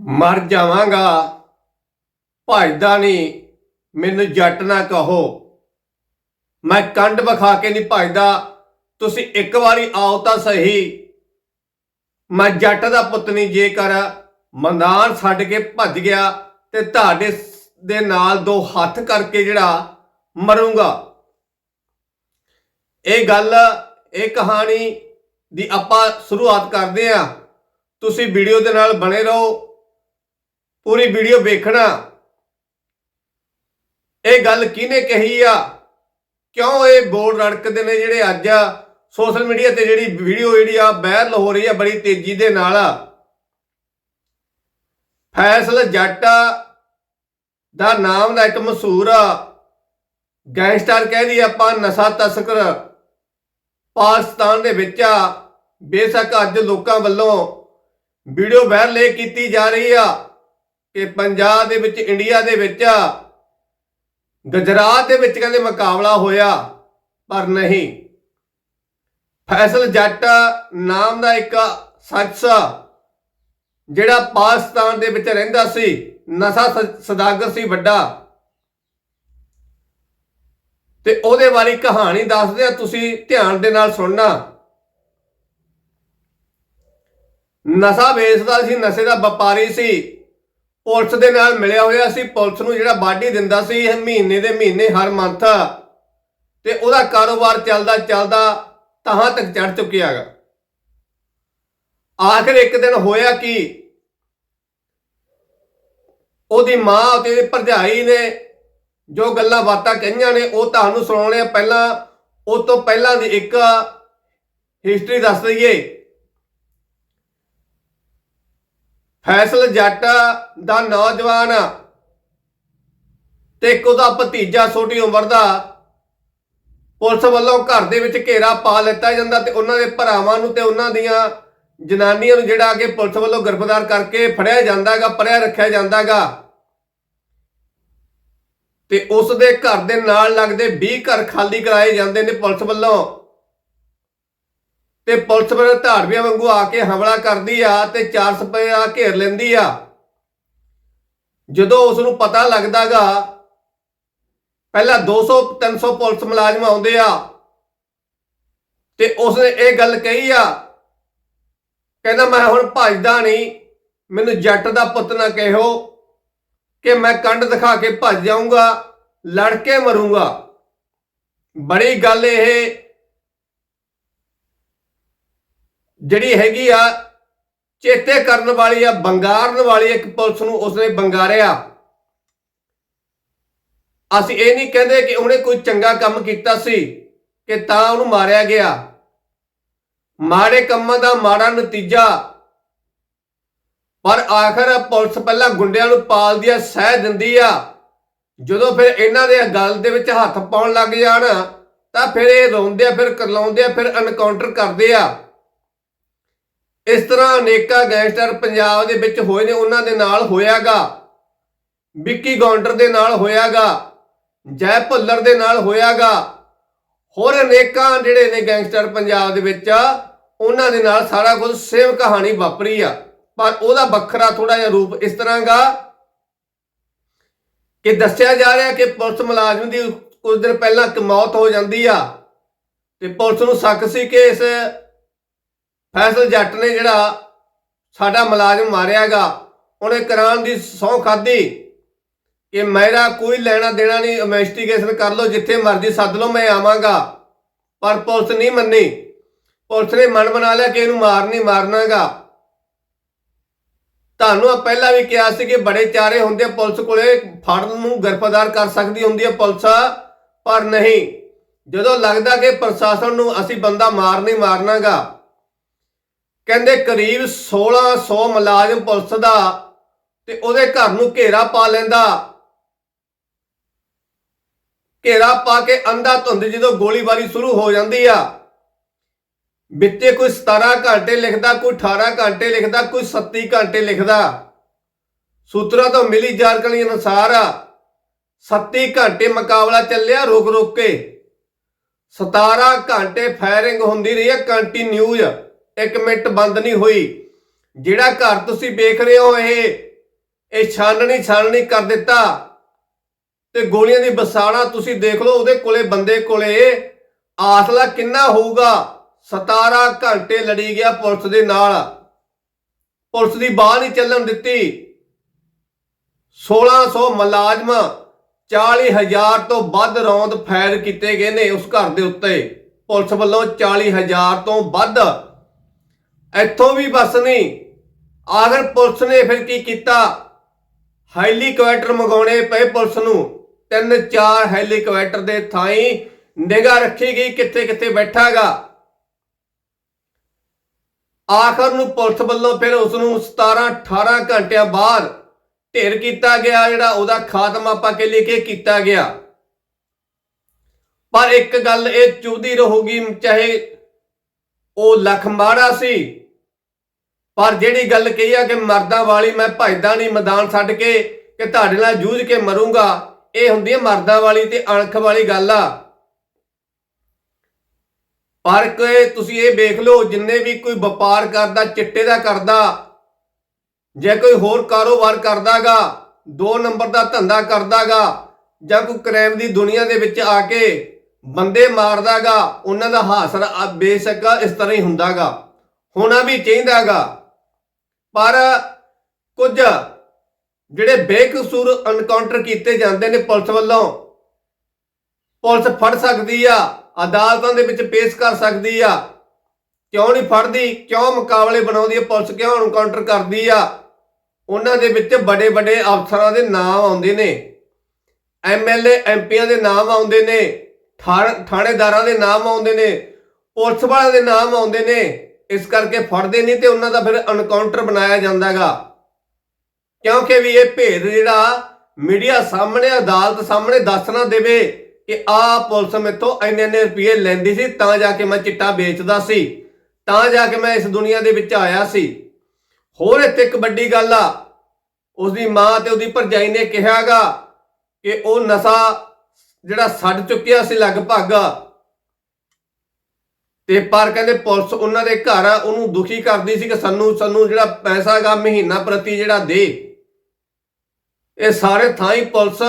ਮਰ ਜਾਵਾਂਗਾ। ਭਜਦਾ ਨਹੀਂ। ਮੈਨੂੰ ਜੱਟ ਨਾ ਕਹੋ। ਮੈਂ ਕੰਡ ਵਿਖਾ ਕੇ ਨਹੀਂ ਭਜਦਾ। ਤੁਸੀਂ ਇੱਕ ਵਾਰੀ ਆਓ ਤਾਂ ਸਹੀ। ਮੈਂ ਜੱਟ ਦਾ ਪੁੱਤ ਨਹੀਂ, ਜੇਕਰ ਮੈਦਾਨ ਛੱਡ ਕੇ ਭੱਜ ਗਿਆ ਤੇ ਤੁਹਾਡੇ ਦੇ ਨਾਲ ਦੋ ਹੱਥ ਕਰਕੇ ਜਿਹੜਾ ਮਰੂੰਗਾ। ਇਹ ਗੱਲ, ਇਹ ਕਹਾਣੀ ਦੀ ਆਪਾਂ ਸ਼ੁਰੂਆਤ ਕਰਦੇ ਆ ਤੁਸੀਂ ਵੀਡੀਓ ਦੇ ਨਾਲ ਬਣੇ ਰਹੋ। ਪੂਰੀ ਵੀਡੀਓ ਵੇਖਣਾ। ਇਹ ਗੱਲ ਕਿਹਨੇ ਕਹੀ ਆ? ਕਿਉਂ ਇਹ ਬੋਲ ਰੜਕਦੇ ਨੇ ਜਿਹੜੇ ਅੱਜ ਸੋਸ਼ਲ ਮੀਡੀਆ ਤੇ ਜਿਹੜੀ ਵੀਡੀਓ ਜਿਹੜੀ ਆ, ਵਾਇਰਲ ਹੋ ਰਹੀ ਆ, ਬੜੀ ਤੇਜ਼ੀ ਦੇ ਨਾਲ। ਫੈਸਲ ਜੱਟ ਦਾ ਨਾਮ ਦਾ ਇੱਕ ਮਸ਼ਹੂਰ ਗੈਂਗਸਟਰ ਕਹਿੰਦੀ ਆਪਾਂ, ਨਸ਼ਾ ਤਸਕਰ। ਪਾਕਿਸਤਾਨ ਦੇ ਵਿੱਚ ਆ। ਬੇਸ਼ੱਕ ਅੱਜ ਲੋਕਾਂ ਵੱਲੋਂ ਵੀਡੀਓ ਵਾਇਰਲ ਇਹ ਕੀਤੀ ਜਾ ਰਹੀ ਆ। ਕਿ ਪੰਜਾਬ ਦੇ ਵਿੱਚ, ਇੰਡੀਆ ਦੇ ਵਿੱਚ ਗੁਜਰਾਤ ਦੇ ਵਿੱਚ ਕਹਿੰਦੇ ਮੁਕਾਬਲਾ ਹੋਇਆ, ਪਰ ਨਹੀਂ। ਫੈਸਲ ਜੱਟ ਨਾਮ ਦਾ ਇੱਕ ਸੱਚ ਜਿਹੜਾ ਪਾਕਿਸਤਾਨ ਦੇ ਵਿੱਚ ਰਹਿੰਦਾ ਸੀ। ਨਸ਼ਾ ਸ- ਸਦਾਗਰ ਸੀ ਵੱਡਾ। ਤੇ ਉਹਦੇ ਬਾਰੇ ਕਹਾਣੀ ਦੱਸਦੇ ਆ, ਤੁਸੀਂ ਧਿਆਨ ਦੇ ਨਾਲ ਸੁਣਨਾ। ਨਸ਼ਾ ਵੇਚਦਾ ਸੀ, ਨਸ਼ੇ ਦਾ ਵਪਾਰੀ ਸੀ। ਪੁਲਿਸ ਦੇ ਨਾਲ ਮਿਲਿਆ ਹੋਇਆ ਸੀ। ਪੁਲਿਸ ਨੂੰ ਜਿਹੜਾ ਬਾਡੀ ਦਿੰਦਾ ਸੀ ਇਹ ਮਹੀਨੇ ਦੇ ਮਹੀਨੇ ਹਰ ਮੰਥ ਤੇ ਉਹਦਾ ਕਾਰੋਬਾਰ ਚੱਲਦਾ ਚੱਲਦਾ ਤਹਾਂ ਤੱਕ ਚੜ ਚੁੱਕਿਆ ਹੈਗਾ। ਆਖਰ ਇੱਕ ਦਿਨ ਹੋਇਆ ਕਿ? ਉਹਦੀ ਮਾਂ ਤੇ ਉਹਦੀ ਭਰਜਾਈ ਨੇ ਜੋ ਗੱਲਾਂ ਬਾਤਾਂ ਕਹੀਆਂ ਨੇ, ਉਹ ਤੁਹਾਨੂੰ ਸੁਣਾਉਣੇ ਆ। ਪਹਿਲਾਂ, ਉਹ ਤੋਂ ਪਹਿਲਾਂ ਦੀ ਇੱਕ ਹਿਸਟਰੀ ਦੱਸ ਦਈਏ। ਫੈਸਲ ਜੱਟ ਦਾ ਨੌਜਵਾਨ ਤੇ ਇੱਕ ਉਹਦਾ ਭਤੀਜਾ ਛੋਟੀ ਉਮਰ ਦਾ ਪੁਲਿਸ ਵੱਲੋਂ ਘਰ ਦੇ ਵਿੱਚ ਘੇਰਾ ਪਾ ਲਿੱਤਾ ਜਾਂਦਾ ਤੇ ਉਹਨਾਂ ਦੇ ਭਰਾਵਾਂ ਨੂੰ ਤੇ ਉਹਨਾਂ ਦੀਆਂ ਜਨਾਨੀਆਂ ਨੂੰ ਜਿਹੜਾ ਕਿ ਪੁਲਿਸ ਵੱਲੋਂ ਗ੍ਰਿਫਤਾਰ ਕਰਕੇ ਫੜਿਆ ਜਾਂਦਾਗਾ, ਪਰਿਆ ਰੱਖਿਆ ਜਾਂਦਾਗਾ। ਤੇ ਉਸ ਦੇ ਘਰ ਦੇ ਨਾਲ ਲੱਗਦੇ 20 ਘਰ ਖਾਲੀ ਕਰਾਏ ਜਾਂਦੇ ਨੇ ਪੁਲਿਸ ਵੱਲੋਂ। ਤੇ ਪੁਲਿਸ ਵੱਲੋਂ ਧਾਰਮੀਆਂ ਵਾਂਗੂ ਆ ਕੇ ਹਮਲਾ ਕਰਦੀ ਆ ਤੇ 4 ਸਪਇਆ ਘੇਰ ਲੈਂਦੀ ਆ। ਜਦੋਂ ਉਸ ਨੂੰ ਪਤਾ ਲੱਗਦਾਗਾ, ਪਹਿਲਾਂ 200 300 ਪੁਲਿਸ ਮੁਲਾਜ਼ਮ ਆਉਂਦੇ ਆ ਤੇ ਉਸਨੇ ਇਹ ਗੱਲ ਕਹੀ ਆ, ਕਹਿੰਦਾ, ਮੈਂ ਹੁਣ ਭੱਜਦਾ ਨਹੀਂ, ਮੈਨੂੰ ਜੱਟ ਦਾ ਪੁੱਤ ਨਾ ਕਹਿਓ ਕਿ ਮੈਂ ਕੰਡ ਦਿਖਾ ਕੇ ਭੱਜ ਜਾਊਂਗਾ, ਲੜ ਕੇ ਮਰੂੰਗਾ। ਬੜੀ ਗੱਲ ਇਹ ਜਿਹੜੀ ਹੈਗੀ ਆ ਚੇਤੇ ਕਰਨ ਵਾਲੀ ਆ, ਬੰਗਾਰਨ ਵਾਲੀ ਇੱਕ ਪੁਲਿਸ ਨੂੰ ਉਸਨੇ ਬੰਗਾਰਿਆ। ਅਸੀਂ ਇਹ ਨਹੀਂ ਕਹਿੰਦੇ ਕਿ ਉਹਨੇ ਕੋਈ ਚੰਗਾ ਕੰਮ ਕੀਤਾ ਸੀ ਕਿ ਤਾਂ ਉਹਨੂੰ ਮਾਰਿਆ ਗਿਆ। ਮਾੜੇ ਕੰਮਾਂ ਦਾ ਮਾੜਾ ਨਤੀਜਾ। ਪਰ ਆਖਰ ਪੁਲਿਸ ਪਹਿਲਾਂ ਗੁੰਡਿਆਂ ਨੂੰ ਪਾਲਦੀ ਆ, ਸਹਿ ਦਿੰਦੀ ਆ। ਜਦੋਂ ਫਿਰ ਇਹਨਾਂ ਦੇ ਗੱਲ ਦੇ ਵਿੱਚ ਹੱਥ ਪਾਉਣ ਲੱਗ ਜਾਣ, ਤਾਂ ਫਿਰ ਇਹ ਰੋਂਦੇ ਆ, ਫਿਰ ਕਰਲਾਉਂਦੇ ਆ, ਫਿਰ ਐਨਕਾਊਂਟਰ ਕਰਦੇ ਆ। ਇਸ ਤਰ੍ਹਾਂ ਅਨੇਕਾਂ ਗੈਂਗਸਟਰ ਪੰਜਾਬ ਦੇ ਵਿੱਚ ਹੋਏ ਨੇ, ਉਹਨਾਂ ਦੇ ਨਾਲ ਹੋਇਆਗਾ। ਵਿੱਕੀ ਗੌਂਡਰ ਦੇ ਨਾਲ ਹੋਇਆਗਾ। ਜੈ ਭੁੱਲਰ ਦੇ ਨਾਲ ਹੋਇਆਗਾ। ਹੋਰ ਅਨੇਕਾਂ ਜਿਹੜੇ ਨੇ ਗੈਂਗਸਟਰ ਪੰਜਾਬ ਦੇ ਵਿੱਚ, ਉਹਨਾਂ ਦੇ ਨਾਲ ਸਾਰਾ ਕੁਝ ਸੇਮ ਕਹਾਣੀ ਵਾਪਰੀ ਆ। ਪਰ ਉਹਦਾ ਵੱਖਰਾ ਥੋੜਾ ਜਿਹਾ ਰੂਪ ਇਸ ਤਰ੍ਹਾਂਗਾ ਕਿ ਦੱਸਿਆ ਜਾ ਰਿਹਾ ਕਿ ਪੁਲਿਸ ਮੁਲਾਜ਼ਮ ਦੀ ਕੁਝ ਦਿਨ ਪਹਿਲਾਂ ਇੱਕ ਮੌਤ ਹੋ ਜਾਂਦੀ ਆ। ਤੇ ਪੁਲਿਸ ਨੂੰ ਸ਼ੱਕ ਸੀ ਕਿ ਇਸ ਫੈਸਲ ਜੱਟ ਨੇ ਜਿਹੜਾ ਸਾਡਾ ਮੁਲਾਜ਼ਮ ਮਾਰਿਆਗਾ ਉਹਨੇ ਕਰਾਨ ਦੀ ਸਹੁੰ ਖਾਧੀ। ਕਿ ਮੇਰਾ ਕੋਈ ਲੈਣਾ ਦੇਣਾ ਨਹੀਂ ਇਨਵੈਸਟੀਗੇਸ਼ਨ ਕਰ ਲਓ, ਜਿੱਥੇ ਮਰਜ਼ੀ ਸੱਦ ਲਓ, ਮੈਂ ਆਵਾਂਗਾ। ਪਰ ਪੁਲਿਸ ਨਹੀਂ ਮੰਨੀ। ਪੁਲਿਸ ਨੇ ਮਨ ਬਣਾ ਲਿਆ ਕਿ ਇਹਨੂੰ ਮਾਰ ਨਹੀਂ ਮਾਰਨਾਗਾ ਤੁਹਾਨੂੰ ਪਹਿਲਾਂ ਵੀ ਕਿਹਾ ਸੀ ਕਿ ਬੜੇ ਚਾਰੇ ਹੁੰਦੇ ਪੁਲਿਸ ਕੋਲੇ ਫੜਨ ਨੂੰ ਗ੍ਰਿਫਤਾਰ ਕਰ ਸਕਦੀ ਹੁੰਦੀ ਹੈ ਪੁਲਿਸ, ਪਰ ਨਹੀਂ। ਜਦੋਂ ਲੱਗਦਾ ਕਿ ਪ੍ਰਸ਼ਾਸਨ ਨੂੰ ਅਸੀਂ ਬੰਦਾ ਮਾਰ ਨਹੀਂ ਮਾਰਨਾਗਾ ਕਹਿੰਦੇ ਕਰੀਬ 1600 ਮੁਲਾਜ਼ਮ ਪੁਲਿਸ ਦਾ ਤੇ ਉਹਦੇ ਘਰ ਨੂੰ ਘੇਰਾ ਪਾ ਲੈਂਦਾ। ਘੇਰਾ ਪਾ ਕੇ ਅੰਧਾ ਧੁੰਦ ਜਦੋਂ ਗੋਲੀਬਾਰੀ ਸ਼ੁਰੂ ਹੋ ਜਾਂਦੀ ਆ। ਵਿੱਚੇ ਕੋਈ 17 ਘੰਟੇ ਲਿਖਦਾ, ਕੋਈ 18 ਘੰਟੇ ਲਿਖਦਾ, ਕੋਈ 37 ਘੰਟੇ ਲਿਖਦਾ। ਸੂਤਰਾਂ ਤੋਂ ਮਿਲੀ ਜਾਣਕਾਰੀ ਅਨੁਸਾਰ 37 ਘੰਟੇ ਮੁਕਾਬਲਾ ਚੱਲਿਆ ਰੁਕ ਰੁਕ ਕੇ। 17 ਘੰਟੇ ਫਾਇਰਿੰਗ ਹੁੰਦੀ ਰਹੀ ਹੈ ਕੰਟੀਨਿਊ ਇੱਕ ਮਿੰਟ ਬੰਦ ਨਹੀਂ ਹੋਈ। ਜਿਹੜਾ ਘਰ ਤੁਸੀਂ ਵੇਖ ਰਹੇ ਹੋ ਇਹ ਇਹ ਛਾਨਣੀ ਛਾਨਣੀ ਕਰ ਦਿੱਤਾ। ਤੇ ਗੋਲੀਆਂ ਦੀ ਬਸਾਣਾ ਤੁਸੀਂ ਦੇਖ ਲਓ, ਉਹਦੇ ਕੋਲੇ ਬੰਦੇ ਕੋਲੇ ਆਸਲਾ ਕਿੰਨਾ ਹੋਊਗਾ। 17 ਘੰਟੇ ਲੜੀ ਗਿਆ ਪੁਲਿਸ ਦੇ ਨਾਲ। ਪੁਲਿਸ ਦੀ ਬਾਹ ਨਹੀਂ ਚੱਲਣ ਦਿੱਤੀ। 1600 ਮਲਾਜ਼ਮ 40000 ਤੋਂ ਵੱਧ ਰੌਂਦ ਫਾਇਰ ਕੀਤੇ ਗਏ ਨੇ ਉਸ ਘਰ ਦੇ ਉੱਤੇ। ਪੁਲਿਸ ਵੱਲੋਂ 40000 ਤੋਂ ਵੱਧ ਇੱਥੋਂ ਵੀ ਬਸ ਨਹੀਂ। ਆਖਰ ਪੁਲਿਸ ਨੇ ਫਿਰ ਕੀ ਕੀਤਾ? ਹੈਲੀਕਾਪਟਰ ਮੰਗਾਉਣੇ ਪਏ ਪੁਲਿਸ ਨੂੰ। ਤਿੰਨ ਚਾਰ ਹੈਲੀਕਾਪਟਰ ਦੇ ਥਾਈ ਨਿਗਾਹ ਰੱਖੀ ਗਈ ਕਿੱਥੇ ਕਿੱਥੇ ਬੈਠਾਗਾ। ਆਖਰ ਨੂੰ ਪੁਲਿਸ ਵੱਲੋਂ ਫਿਰ ਉਸ ਨੂੰ 17 18 ਘੰਟਿਆਂ ਬਾਅਦ ਢੇਰ ਕੀਤਾ ਗਿਆ, ਜਿਹੜਾ ਉਹਦਾ ਖਾਤਮਾ ਆਪਾਂ ਕੇ ਲੈ ਕੇ ਕੀਤਾ ਗਿਆ। ਪਰ ਇੱਕ ਗੱਲ ਇਹ ਚੁਭਦੀ ਰਹੂਗੀ, ਚਾਹੇ ਉਹ ਲੱਖ ਮਾੜਾ ਸੀ ਪਰ ਜਿਹੜੀ ਗੱਲ ਕਹੀ ਆ ਕਿ ਮਰਦਾਂ ਵਾਲੀ ਮੈਂ ਭਜਦਾ ਨਹੀਂ, ਮੈਦਾਨ ਛੱਡ ਕੇ ਕਿ ਤੁਹਾਡੇ ਨਾਲ ਜੂਝ ਕੇ ਮਰੂੰਗਾ, ਇਹ ਹੁੰਦੀ ਹੈ ਮਰਦਾਂ ਵਾਲੀ ਤੇ ਅਣਖ ਵਾਲੀ ਗੱਲ ਆ। ਪਰ ਕਿ ਤੁਸੀਂ ਇਹ ਵੇਖ ਲਓ, ਜਿੰਨੇ ਵੀ ਕੋਈ ਵਪਾਰ ਕਰਦਾ, ਚਿੱਟੇ ਦਾ ਕਰਦਾ, ਜੇ ਕੋਈ ਹੋਰ ਕਾਰੋਬਾਰ ਕਰਦਾਗਾ, ਦੋ ਨੰਬਰ ਦਾ ਧੰਦਾ ਕਰਦਾਗਾ, ਜਾਂ ਕੋਈ ਕ੍ਰਾਈਮ ਦੀ ਦੁਨੀਆ ਦੇ ਵਿੱਚ ਆ ਕੇ ਬੰਦੇ ਮਾਰਦਾਗਾ, ਉਹਨਾਂ ਦਾ ਹਾਸਰ ਬੇਸ਼ੱਕ ਇਸ ਤਰ੍ਹਾਂ ਹੀ ਹੁੰਦਾਗਾ। ਹੋਣਾ ਵੀ ਚਾਹੀਦਾਗਾ। ਪਰ ਕੁਝ ਜਿਹੜੇ ਬੇਕਸੂਰ ਐਨਕਾਊਂਟਰ ਕੀਤੇ ਜਾਂਦੇ ਨੇ ਪੁਲਿਸ ਵੱਲੋਂ, ਪੁਲਿਸ ਫੜ ਸਕਦੀ ਆ, ਅਦਾਲਤਾਂ ਦੇ ਵਿੱਚ ਪੇਸ਼ ਕਰ ਸਕਦੀ ਆ। ਕਿਉਂ ਨਹੀਂ ਫੜਦੀ, ਕਿਉਂ ਮੁਕਾਬਲੇ ਬਣਾਉਂਦੀ ਆ, ਪੁਲਿਸ ਕਿਉਂ ਐਨਕਾਊਂਟਰ ਕਰਦੀ ਆ? ਉਹਨਾਂ ਦੇ ਵਿੱਚ ਵੱਡੇ ਵੱਡੇ ਅਫਸਰਾਂ ਦੇ ਨਾਮ ਆਉਂਦੇ ਨੇ। ਐਮਐਲਏ ਐਮਪੀਆਂ ਦੇ ਨਾਮ ਆਉਂਦੇ ਨੇ ਥਾਣ- ਥਾਣੇਦਾਰਾਂ ਦੇ ਨਾਮ ਆਉਂਦੇ ਨੇ, ਪੁਲਿਸ ਵਾਲਿਆਂ ਦੇ ਨਾਮ ਆਉਂਦੇ ਨੇ। ਇਸ ਕਰਕੇ ਫੜਦੇ ਨਹੀਂ ਤੇ ਉਹਨਾਂ ਦਾ ਫਿਰ ਅਨਕਾਊਂਟਰ ਬਣਾਇਆ ਜਾਂਦਾਗਾ। ਕਿਉਂਕਿ ਵੀ ਇਹ ਭੇਦ ਜਿਹੜਾ ਮੀਡੀਆ ਸਾਹਮਣੇ, ਅਦਾਲਤ ਸਾਹਮਣੇ ਦੱਸ ਨਾ ਦੇਵੇ ਕਿ ਆਹ ਪੁਲਿਸ ਮੇਥੋਂ ਇੰਨੇ ਇੰਨੇ ਰੁਪਏ ਲੈਂਦੀ ਸੀ, ਤਾਂ ਜਾ ਕੇ ਮੈਂ ਚਿੱਟਾ ਵੇਚਦਾ ਸੀ, ਤਾਂ ਜਾ ਕੇ ਮੈਂ ਇਸ ਦੁਨੀਆ ਦੇ ਵਿੱਚ ਆਇਆ ਸੀ। ਹੋਰ ਇੱਥੇ ਇੱਕ ਵੱਡੀ ਗੱਲ ਆ, ਉਸਦੀ ਮਾਂ ਤੇ ਉਹਦੀ ਭਰਜਾਈ ਨੇ ਕਿਹਾਗਾ ਕਿ ਉਹ ਨਸ਼ਾ ਜਿਹੜਾ ਛੱਡ ਚੁੱਕਿਆ ਸੀ ਲਗਭਗ ਤੇ ਪਰ ਕਹਿੰਦੇ ਪੁਲਿਸ ਉਹਨਾਂ ਦੇ ਘਰ ਆ, ਉਹਨੂੰ ਦੁਖੀ ਕਰਦੀ ਸੀ ਕਿ ਸਾਨੂੰ ਸਾਨੂੰ ਜਿਹੜਾ ਪੈਸਾ ਹੈਗਾ ਮਹੀਨਾ ਪ੍ਰਤੀ ਜਿਹੜਾ ਦੇ। ਇਹ ਸਾਰੇ ਥਾਂ ਹੀ ਪੁਲਿਸ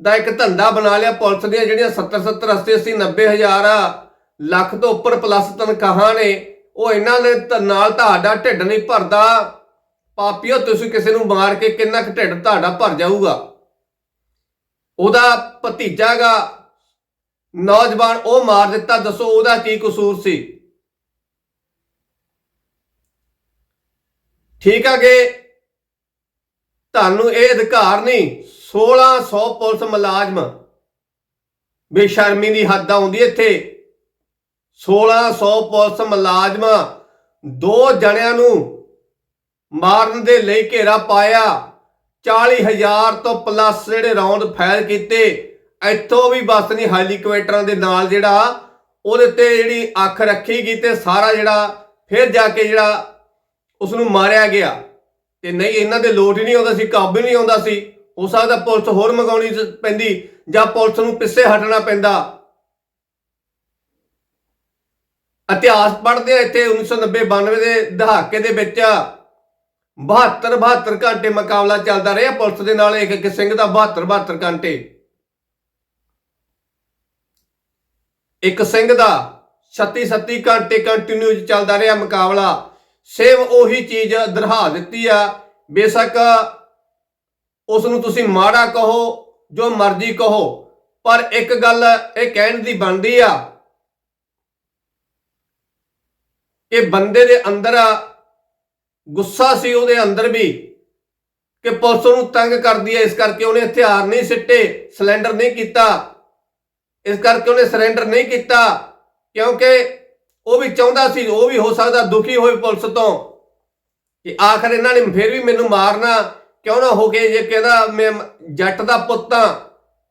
ਦਾ ਇੱਕ ਧੰਦਾ ਬਣਾ ਲਿਆ। ਪੁਲਿਸ ਦੀਆਂ ਜਿਹੜੀਆਂ 70 70 80 80 90 ਹਜ਼ਾਰ ਆ ਲੱਖ ਤੋਂ ਉੱਪਰ ਪਲੱਸ ਤਨਖਾਹਾਂ ਨੇ ਉਹ ਇਹਨਾਂ ਦੇ ਨਾਲ ਤੁਹਾਡਾ ਢਿੱਡ ਨਹੀਂ ਭਰਦਾ। ਪਾਪੀਓ ਤੁਸੀਂ ਕਿਸੇ ਨੂੰ ਮਾਰ ਕੇ ਕਿੰਨਾ ਕੁ ਢਿੱਡ ਤੁਹਾਡਾ ਭਰ ਜਾਊਗਾ। ਉਹਦਾ ਭਤੀਜਾਗਾ ਨੌਜਵਾਨ ਉਹ ਮਾਰ ਦਿੱਤਾ, ਦੱਸੋ ਉਹਦਾ ਕੀ ਕਸੂਰ ਸੀ? ਠੀਕ ਆ ਕਿ ਤੁਹਾਨੂੰ ਇਹ ਅਧਿਕਾਰ ਨਹੀਂ 1600 ਪੁਲਿਸ ਮੁਲਾਜ਼ਮ ਬੇਸ਼ਰਮੀ ਦੀ ਹੱਦ ਆਉਂਦੀ ਇੱਥੇ। 1600 ਪੁਲਿਸ ਮੁਲਾਜ਼ਮ ਦੋ ਜਣਿਆਂ ਨੂੰ ਮਾਰਨ ਦੇ ਲਈ ਘੇਰਾ ਪਾਇਆ 40000 ਤੋਂ ਪਲੱਸ ਜਿਹੜੇ ਰੌਂਡ ਫਾਇਰ ਕੀਤੇ। ਇੱਥੋਂ ਵੀ ਬਸ ਨਹੀਂ, ਹੈਲੀਕਾਪਟਰਾਂ ਦੇ ਨਾਲ ਜਿਹੜਾ ਉਹਦੇ ਉੱਤੇ ਜਿਹੜੀ ਅੱਖ ਰੱਖੀ ਗਈ ਤੇ ਸਾਰਾ ਜਿਹੜਾ ਫਿਰ ਜਾ ਕੇ ਜਿਹੜਾ ਉਸ ਨੂੰ ਮਾਰਿਆ ਗਿਆ। ਤੇ ਨਹੀਂ, ਇਹਨਾਂ ਦੇ ਲੋਟ ਹੀ ਨਹੀਂ ਆਉਂਦਾ ਸੀ ਕਾਬੂ ਨਹੀਂ ਆਉਂਦਾ ਸੀ। ਹੋ ਸਕਦਾ ਪੁਲਿਸ ਹੋਰ ਮੰਗਾਉਣੀ ਪੈਂਦੀ ਜਾਂ ਪੁਲਿਸ ਨੂੰ ਪਿੱਛੇ ਹਟਣਾ ਪੈਂਦਾ। ਇਤਿਹਾਸ ਪੜ੍ਹਦੇ ਆ ਇੱਥੇ 1990 92 ਦੇ ਦਹਾਕੇ ਦੇ ਵਿੱਚ 72 72 ਘੰਟੇ ਮੁਕਾਬਲਾ ਚੱਲਦਾ ਰਿਹਾ ਪੁਲਿਸ ਦੇ ਨਾਲ ਇੱਕ ਇੱਕ ਸਿੰਘ ਦਾ 72 72 ਘੰਟੇ। ਇੱਕ ਸਿੰਘ ਦਾ 36 37 ਘੰਟੇ ਕੰਟੀਨਿਊ ਚੱਲਦਾ ਰਿਹਾ ਮੁਕਾਬਲਾ। ਸੇਮ ਉਹੀ ਚੀਜ਼ ਦਰਹਾ ਦਿੱਤੀ ਆ। ਬੇਸ਼ੱਕ ਉਸ ਨੂੰ ਤੁਸੀਂ ਮਾੜਾ ਕਹੋ, ਜੋ ਮਰਜ਼ੀ ਕਹੋ, ਪਰ ਇੱਕ ਗੱਲ ਇਹ ਕਹਿਣ ਦੀ ਬਣਦੀ ਆ ਕਿ ਬੰਦੇ ਦੇ ਅੰਦਰ ਗੁੱਸਾ ਸੀ ਉਹਦੇ ਅੰਦਰ ਵੀ ਕਿ ਪੁਲਿਸ ਨੂੰ ਤੰਗ ਕਰਦੀ ਹੈ ਇਸ ਕਰਕੇ ਉਹਨੇ ਹਥਿਆਰ ਨਹੀਂ ਸਿੱਟੇ, ਸਿਲੰਡਰ ਨਹੀਂ ਕੀਤਾ। ਇਸ ਕਰਕੇ ਉਹਨੇ ਸਰੈਂਡਰ ਨਹੀਂ ਕੀਤਾ, ਕਿਉਂਕਿ ਉਹ ਵੀ ਚਾਹੁੰਦਾ ਸੀ, ਉਹ ਵੀ ਹੋ ਸਕਦਾ ਦੁਖੀ ਹੋਏ ਪੁਲਿਸ ਤੋਂ। ਕਿ ਆਖਰ ਇਹਨਾਂ ਨੇ ਫਿਰ ਵੀ ਮੈਨੂੰ ਮਾਰਨਾ, ਕਿਉਂ ਨਾ ਹੋ ਕੇ ਜੇ ਕਹਿੰਦਾ ਮੈਂ ਜੱਟ ਦਾ ਪੁੱਤ ਹਾਂ,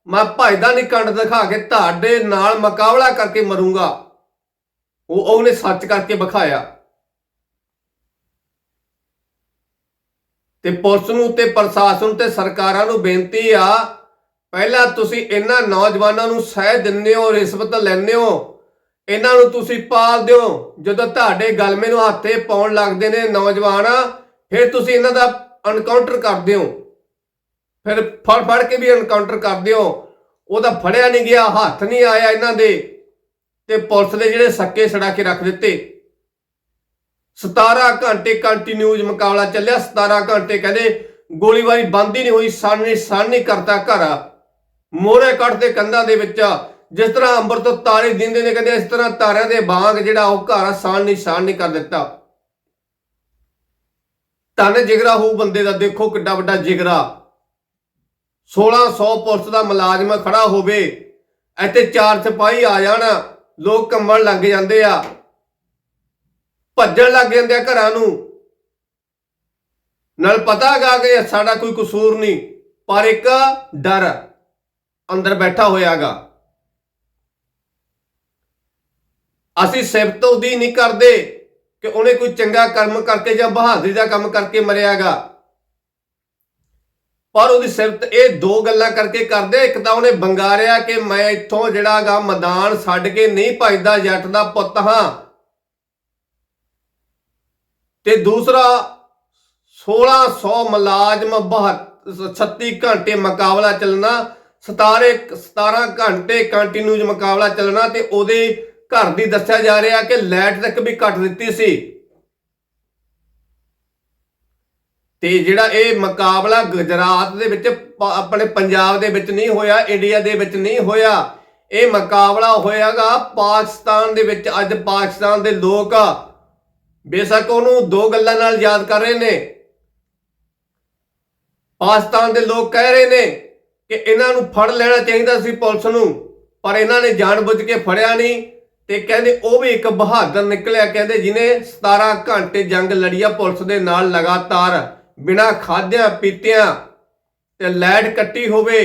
ਮੈਂ ਭਜਦਾ ਨਹੀਂ ਕੰਡ ਦਿਖਾ ਕੇ ਤੁਹਾਡੇ ਨਾਲ ਮੁਕਾਬਲਾ ਕਰਕੇ ਮਰੂੰਗਾ। ਉਹ ਉਹਨੇ ਸੱਚ ਕਰਕੇ ਵਿਖਾਇਆ। ਤੇ ਪੁਲਿਸ ਨੂੰ ਤੇ ਪ੍ਰਸ਼ਾਸਨ ਤੇ ਸਰਕਾਰਾਂ ਨੂੰ ਬੇਨਤੀ ਆ ਪਹਿਲਾਂ ਤੁਸੀਂ ਇਹਨਾਂ ਨੌਜਵਾਨਾਂ ਨੂੰ ਸਹਿ ਦਿੰਦੇ ਹੋ, ਰਿਸ਼ਵਤ ਲੈਂਦੇ ਹੋ। ਇਹਨਾਂ ਨੂੰ ਤੁਸੀਂ ਪਾਲਦੇ ਹੋ। ਜਦੋਂ ਤੁਹਾਡੇ ਗਲਮੇ ਨੂੰ ਹੱਥੇ ਪਾਉਣ ਲੱਗਦੇ ਨੇ ਨੌਜਵਾਨ, ਫਿਰ ਤੁਸੀਂ ਇਹਨਾਂ ਦਾ ਐਨਕਾਊਂਟਰ ਕਰਦੇ ਹੋ। ਫਿਰ ਫੜ ਫੜ ਕੇ ਵੀ ਐਨਕਾਊਂਟਰ ਕਰਦੇ ਹੋ। ਉਹਦਾ ਫੜਿਆ ਨਹੀਂ ਗਿਆ, ਹੱਥ ਨਹੀਂ ਆਇਆ ਇਹਨਾਂ ਦੇ। ਤੇ ਪੁਲਿਸ ਦੇ ਜਿਹੜੇ ਸੱਕੇ ਛੜਾ ਕੇ ਰੱਖ ਦਿੱਤੇ। 17 ਘੰਟੇ ਕੰਟੀਨਿਊਸ ਮੁਕਾਬਲਾ ਚੱਲਿਆ। 17 ਘੰਟੇ ਕਹਿੰਦੇ ਗੋਲੀਬਾਰੀ ਬੰਦ ਹੀ ਨਹੀਂ ਹੋਈ। ਸਨ ਨਹੀਂ ਸਨ ਨਹੀਂ ਕਰਤਾ ਘਰ। ਮੋਰੇ ਕੱਢਦੇ ਕੰਧਾਂ ਦੇ ਵਿੱਚ ਜਿਸ ਤਰ੍ਹਾਂ ਅੰਬਰ ਤੋਂ ਤਾਰੇ ਦਿੰਦੇ ਨੇ, ਕਹਿੰਦੇ ਇਸ ਤਰ੍ਹਾਂ ਤਾਰਿਆਂ ਦੇ ਬਾਗ ਜਿਹੜਾ ਉਹ ਘਰ ਸਾਨ ਨਹੀਂ ਸਾਨ ਨਹੀਂ ਕਰ ਦਿੱਤਾ। ਤਨ ਜਿਗਰਾ ਹੋਊ ਬੰਦੇ ਦਾ, ਦੇਖੋ ਕਿੱਡਾ ਵੱਡਾ ਜਿਗਰਾ। 1600 ਪੁਲਿਸ ਦਾ ਮੁਲਾਜ਼ਮ ਖੜਾ ਹੋਵੇ, ਇੱਥੇ ਚਾਰ ਸਿਪਾਹੀ ਆ ਜਾਣ, ਲੋਕ ਕੰਬਣ ਲੱਗ ਜਾਂਦੇ ਆ। ਭੱਜਣ ਲੱਗ ਜਾਂਦੇ ਆ ਘਰਾਂ ਨੂੰ। ਨਾਲ ਪਤਾ ਹੈਗਾ ਕਿ ਸਾਡਾ ਕੋਈ ਕਸੂਰ ਨਹੀਂ, ਪਰ ਇੱਕ ਡਰ ਅੰਦਰ ਬੈਠਾ ਹੋਇਆਗਾ। ਅਸੀਂ ਸਿਫਤ ਉਹਦੀ ਨਹੀਂ ਕਰਦੇ ਕਿ ਉਹਨੇ ਕੋਈ ਚੰਗਾ ਕਰਮ ਕਰਕੇ ਜਾਂ ਬਹਾਦਰੀ ਦਾ ਕੰਮ ਕਰਕੇ ਮਰਿਆਗਾ। ਪਰ ਉਹਦੀ ਸਿਫਤ ਇਹ ਦੋ ਗੱਲਾਂ ਕਰਕੇ ਕਰਦੇ ਇੱਕ ਤਾਂ ਉਹਨੇ ਬੰਗਾਰਿਆ ਕਿ ਮੈਂ ਇੱਥੋਂ ਜਿਹੜਾਗਾ ਮੈਦਾਨ ਛੱਡ ਕੇ ਨਹੀਂ ਭੱਜਦਾ, ਜੱਟ ਦਾ ਪੁੱਤ ਹਾਂ। ਤੇ ਦੂਸਰਾ 1600 ਮੁਲਾਜ਼ਮ 36 ਘੰਟੇ ਮੁਕਾਬਲਾ ਚੱਲਣਾ 17 17 ਘੰਟੇ ਕੰਟੀਨਿਊਸ ਮੁਕਾਬਲਾ ਚੱਲਣਾ ਤੇ ਉਹਦੇ ਘਰ ਦੀ ਦੱਸਿਆ ਜਾ ਰਿਹਾ ਕਿ ਲਾਈਟ ਤੱਕ ਵੀ ਕੱਟ ਦਿੱਤੀ ਸੀ। ਤੇ ਜਿਹੜਾ ਇਹ ਮੁਕਾਬਲਾ ਗੁਜਰਾਤ ਦੇ ਵਿੱਚ ਆਪਣੇ ਪੰਜਾਬ ਦੇ ਵਿੱਚ ਨਹੀਂ ਹੋਇਆ ਇੰਡੀਆ ਦੇ ਵਿੱਚ ਨਹੀਂ ਹੋਇਆ, ਇਹ ਮੁਕਾਬਲਾ ਹੋਇਆਗਾ ਪਾਕਿਸਤਾਨ ਦੇ ਵਿੱਚ। ਅੱਜ ਪਾਕਿਸਤਾਨ ਦੇ ਲੋਕ ਬੇਸ਼ੱਕ ਉਹਨੂੰ ਦੋ ਗੱਲਾਂ ਨਾਲ ਯਾਦ ਕਰ ਰਹੇ ਨੇ। ਪਾਕਿਸਤਾਨ ਦੇ ਲੋਕ ਕਹਿ ਰਹੇ ਨੇ ਕਿ ਇਹਨਾਂ ਨੂੰ ਫੜ ਲੈਣਾ ਚਾਹੀਦਾ ਸੀ ਪੁਲਿਸ ਨੂੰ, ਪਰ ਇਹਨਾਂ ਨੇ ਜਾਣਬੁੱਝ ਕੇ ਫੜਿਆ ਨਹੀਂ ਤੇ ਕਹਿੰਦੇ ਉਹ ਵੀ ਇੱਕ ਬਹਾਦਰ ਨਿਕਲਿਆ, ਕਹਿੰਦੇ ਜਿਨੇ 17 ਘੰਟੇ ਜੰਗ ਲੜੀ ਆ ਪੁਲਿਸ ਦੇ ਨਾਲ ਲਗਾਤਾਰ, ਬਿਨਾਂ ਖਾਦਿਆਂ ਪੀਤਿਆਂ ਤੇ ਲਾਈਟ ਕੱਟੀ ਹੋਵੇ।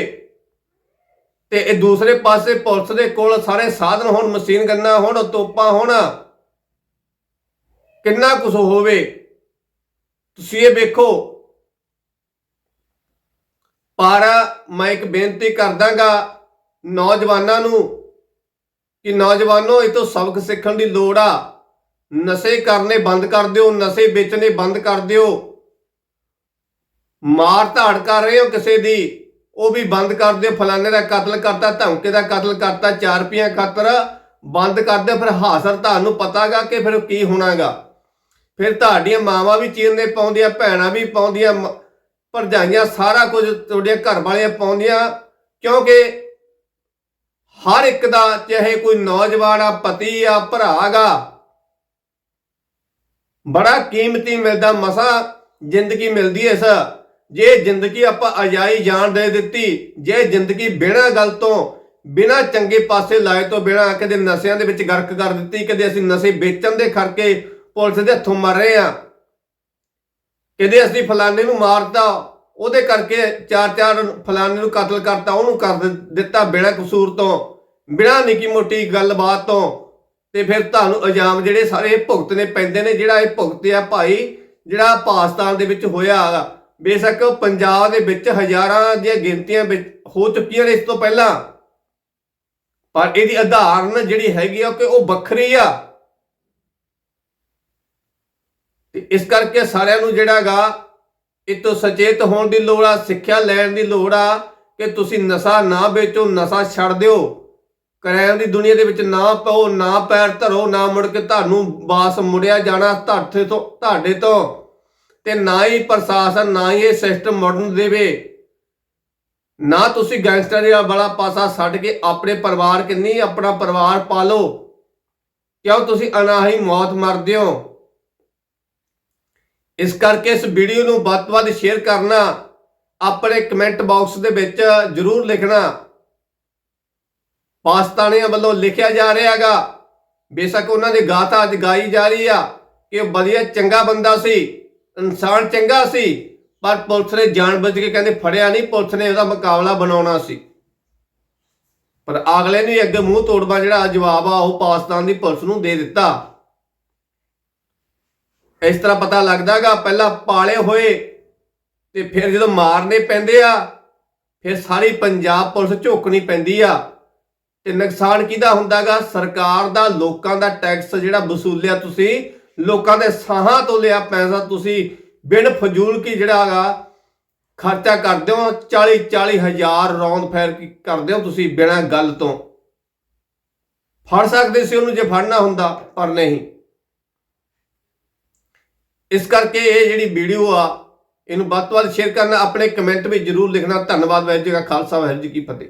ਤੇ ਇਹ ਦੂਸਰੇ ਪਾਸੇ ਪੁਲਿਸ ਦੇ ਕੋਲ ਸਾਰੇ ਸਾਧਨ ਹੋਣ, ਮਸ਼ੀਨ ਗੰਨਾ ਹੋਣ, ਤੋਪਾਂ ਹੋਣ, ਕਿੰਨਾ ਕੁਝ ਹੋਵੇ। ਤੁਸੀਂ ਇਹ ਵੇਖੋ ਪਰ ਮੈਂ ਇੱਕ ਬੇਨਤੀ ਕਰਦਾਗਾ ਨੌਜਵਾਨਾਂ ਨੂੰ ਕਿ ਨੌਜਵਾਨੋ, ਇਹ ਤੋਂ ਸਬਕ ਸਿੱਖਣ ਦੀ ਲੋੜ ਆ। ਨਸ਼ੇ ਕਰਨੇ ਬੰਦ ਕਰ ਦਿਓ, ਨਸ਼ੇ ਵੇਚਣੇ ਬੰਦ ਕਰ ਦਿਓ। ਮਾਰ ਧਾੜ ਕਰ ਰਹੇ ਹੋ ਕਿਸੇ ਦੀ, ਉਹ ਵੀ ਬੰਦ ਕਰ ਦਿਓ। ਫਲਾਣੇ ਦਾ ਕਤਲ ਕਰਤਾ, ਧਮਕੇ ਦਾ ਕਤਲ ਕਰਤਾ 4 ਰੁਪਈਆ ਖਾਤਰ ਬੰਦ ਕਰ ਦਿਓ। ਫਿਰ ਹਾਸਰ ਤੁਹਾਨੂੰ ਪਤਾਗਾ ਕਿ ਫਿਰ ਕੀ ਹੋਣਾਗਾ। ਫਿਰ ਤੁਹਾਡੀਆਂ ਮਾਵਾਂ ਵੀ ਚੀਰਨੇ ਪਾਉਂਦੀਆਂ, ਭੈਣਾਂ ਵੀ ਪਾਉਂਦੀਆਂ ਭਰਜਾਈਆਂ ਸਾਰਾ ਕੁਝ ਤੁਹਾਡੀਆਂ ਘਰ ਵਾਲੀਆਂ ਪਾਉਂਦੀਆਂ, ਕਿਉਂਕਿ ਹਰ ਇੱਕ ਦਾ ਚਾਹੇ ਕੋਈ ਨੌਜਵਾਨ ਆ, ਪਤੀ ਆ ਭਰਾਗਾ ਬੜਾ ਕੀਮਤੀ ਮਿਲਦਾ ਮਸਾ ਜ਼ਿੰਦਗੀ ਮਿਲਦੀ ਐ ਇਸ। ਜੇ ਜ਼ਿੰਦਗੀ ਆਪਾਂ ਅਜਾਈ ਜਾਣ ਦੇ ਦਿੱਤੀ, ਜੇ ਜ਼ਿੰਦਗੀ ਬਿਨਾਂ ਗੱਲ ਤੋਂ, ਬਿਨਾਂ ਚੰਗੇ ਪਾਸੇ ਲਾਏ ਤੋਂ ਬਿਨਾਂ ਕਦੇ ਨਸ਼ਿਆਂ ਦੇ ਵਿੱਚ ਗਰਕ ਕਰ ਦਿੱਤੀ, ਕਦੇ ਅਸੀਂ ਨਸ਼ੇ ਵੇਚਣ ਦੇ ਖਰਕੇ ਪੁਲਿਸ ਦੇ ਹੱਥੋਂ ਮਰ ਰਹੇ ਆ। ਕਹਿੰਦੇ ਅਸੀਂ ਫਲਾਣੇ ਨੂੰ ਮਾਰਤਾ, ਉਹਦੇ ਕਰਕੇ ਚਾਰ ਚਾਰ ਫਲਾਣੇ ਨੂੰ ਕਤਲ ਕਰਤਾ, ਉਹਨੂੰ ਕਰ ਦਿੱਤਾ ਬਿਨਾਂ ਕਸੂਰ ਤੋਂ, ਬਿਨਾਂ ਨਿੱਕੀ ਮੋਟੀ ਗੱਲਬਾਤ ਤੋਂ। ਤੇ ਫਿਰ ਤੁਹਾਨੂੰ ਇਲਜ਼ਾਮ ਜਿਹੜੇ ਸਾਰੇ ਭੁਗਤਨੇ ਪੈਂਦੇ ਨੇ, ਜਿਹੜਾ ਇਹ ਭੁਗਤਿਆ ਭਾਈ, ਜਿਹੜਾ ਪਾਕਿਸਤਾਨ ਦੇ ਵਿੱਚ ਹੋਇਆ ਬੇਸ਼ੱਕ ਪੰਜਾਬ ਦੇ ਵਿੱਚ ਹਜ਼ਾਰਾਂ ਦੀਆਂ ਗਿਣਤੀਆਂ ਵਿੱਚ ਹੋ ਚੁੱਕੀਆਂ ਨੇ ਇਸ ਤੋਂ ਪਹਿਲਾਂ। ਪਰ ਇਹਦੀ ਉਦਾਹਰਨ ਜਿਹੜੀ ਹੈਗੀ ਆ ਕਿ ਉਹ ਵੱਖਰੀ ਆ। ਤੇ ਇਸ ਕਰਕੇ ਸਾਰਿਆਂ ਨੂੰ ਜਿਹੜਾਗਾ ਇਹ ਤੋਂ ਸੁਚੇਤ ਹੋਣ ਦੀ ਲੋੜ ਆ, ਸਿੱਖਿਆ ਲੈਣ ਦੀ ਲੋੜ ਆ, ਕਿ ਤੁਸੀਂ ਨਸ਼ਾ ਨਾ ਵੇਚੋ, ਨਸ਼ਾ ਛੱਡ ਦਿਓ। ਕ੍ਰਾਈਮ ਦੀ ਦੁਨੀਆ ਦੇ ਵਿੱਚ ਨਾ ਪਾਓ, ਨਾ ਪੈਰ ਧਰੋ, ਨਾ ਮੁੜ ਕੇ ਤੁਹਾਨੂੰ ਬਾਸ ਮੁੜਿਆ ਜਾਣਾ ਤੁਹਾਡੇ ਤੋਂ ਤੁਹਾਡੇ ਤੋਂ। ਤੇ ਨਾ ਹੀ ਪ੍ਰਸ਼ਾਸਨ, ਨਾ ਹੀ ਇਹ ਸਿਸਟਮ ਮੁੜਨ ਦੇਵੇ। ਨਾ ਤੁਸੀਂ ਗੈਂਗਸਟਰ ਵਾਲਾ ਪਾਸਾ ਛੱਡ ਕੇ ਆਪਣੇ ਪਰਿਵਾਰ ਕਿੰਨੀ, ਆਪਣਾ ਪਰਿਵਾਰ ਪਾਲੋ। ਕਿਉਂ ਤੁਸੀਂ ਅਨਾਹੀ ਮੌਤ ਮਰਦੇ ਹੋ? ਇਸ ਕਰਕੇ ਇਸ ਵੀਡੀਓ ਨੂੰ ਵੱਧ ਤੋਂ ਵੱਧ ਸ਼ੇਅਰ ਕਰਨਾ, ਆਪਣੇ ਕਮੈਂਟ ਬਾਕਸ ਦੇ ਵਿੱਚ ਜਰੂਰ ਲਿਖਣਾ। ਪਾਕਿਸਤਾਨੀਆਂ ਵੱਲੋਂ ਲਿਖਿਆ ਜਾ ਰਿਹਾ ਹੈਗਾ, ਬੇਸ਼ੱਕ ਉਹਨਾਂ ਦੀ ਗਾਥਾ ਅੱਜ ਗਾਈ ਜਾ ਰਹੀ ਆ ਕਿ ਵਧੀਆ ਚੰਗਾ ਬੰਦਾ ਸੀ, ਇਨਸਾਨ ਚੰਗਾ ਸੀ, ਪਰ ਪੁਲਿਸ ਨੇ ਜਾਣਬੁੱਝ ਕੇ ਕਹਿੰਦੇ ਫੜਿਆ ਨਹੀਂ, ਪੁਲਿਸ ਨੇ ਉਹਦਾ ਮੁਕਾਬਲਾ ਬਣਾਉਣਾ ਸੀ। ਪਰ ਅਗਲੇ ਨੇ ਅੱਗੇ ਮੂੰਹ ਤੋੜਵਾ ਜਿਹੜਾ ਜਵਾਬ ਆ, ਉਹ ਪਾਕਿਸਤਾਨ ਦੀ ਪੁਲਿਸ ਨੂੰ ਦੇ ਦਿੱਤਾ। ਇਸ ਤਰ੍ਹਾਂ ਪਤਾ ਲੱਗਦਾਗਾ, ਪਹਿਲਾਂ ਪਾਲੇ ਹੋਏ ਤੇ ਫਿਰ ਜਦੋਂ ਮਾਰਨੇ ਪੈਂਦੇ ਆ, ਫਿਰ ਸਾਰੀ ਪੰਜਾਬ ਪੁਲਿਸ ਝੋਕਣੀ ਪੈਂਦੀ ਆ। ਤੇ ਨੁਕਸਾਨ ਕਿਹਦਾ ਹੁੰਦਾਗਾ? ਸਰਕਾਰ ਦਾ, ਲੋਕਾਂ ਦਾ ਟੈਕਸ ਜਿਹੜਾ ਵਸੂਲਿਆ ਤੁਸੀਂ, ਲੋਕਾਂ ਦੇ ਸਾਹਾਂ ਤੋਂ ਲਿਆ ਪੈਸਾ ਤੁਸੀਂ, ਬਿਨ ਫਜ਼ੂਲ ਕੀ ਜਿਹੜਾ ਹੈਗਾ ਖਰਚਾ ਕਰਦੇ ਹੋ 40 40 ਹਜ਼ਾਰ ਰੌਂਦ ਫੈਰ ਕਰਦੇ ਹੋ ਤੁਸੀਂ ਬਿਨਾਂ ਗੱਲ ਤੋਂ। ਫੜ ਸਕਦੇ ਸੀ ਉਹਨੂੰ ਜੇ ਫੜਨਾ ਹੁੰਦਾ, ਪਰ ਨਹੀਂ। ਇਸ ਕਰਕੇ ਇਹ ਜਿਹੜੀ ਵੀਡੀਓ ਆ, ਇਹਨੂੰ ਵੱਧ ਤੋਂ ਵੱਧ ਸ਼ੇਅਰ ਕਰਨਾ, ਆਪਣੇ ਕਮੈਂਟ ਵਿੱਚ ਜਰੂਰ ਲਿਖਣਾ। ਧੰਨਵਾਦ ਵਾਹਿਗੁਰੂ ਜੀ ਕਾ ਖਾਲਸਾ, ਵਾਹਿਗੁਰੂ ਜੀ ਕੀ ਫਤਿਹ।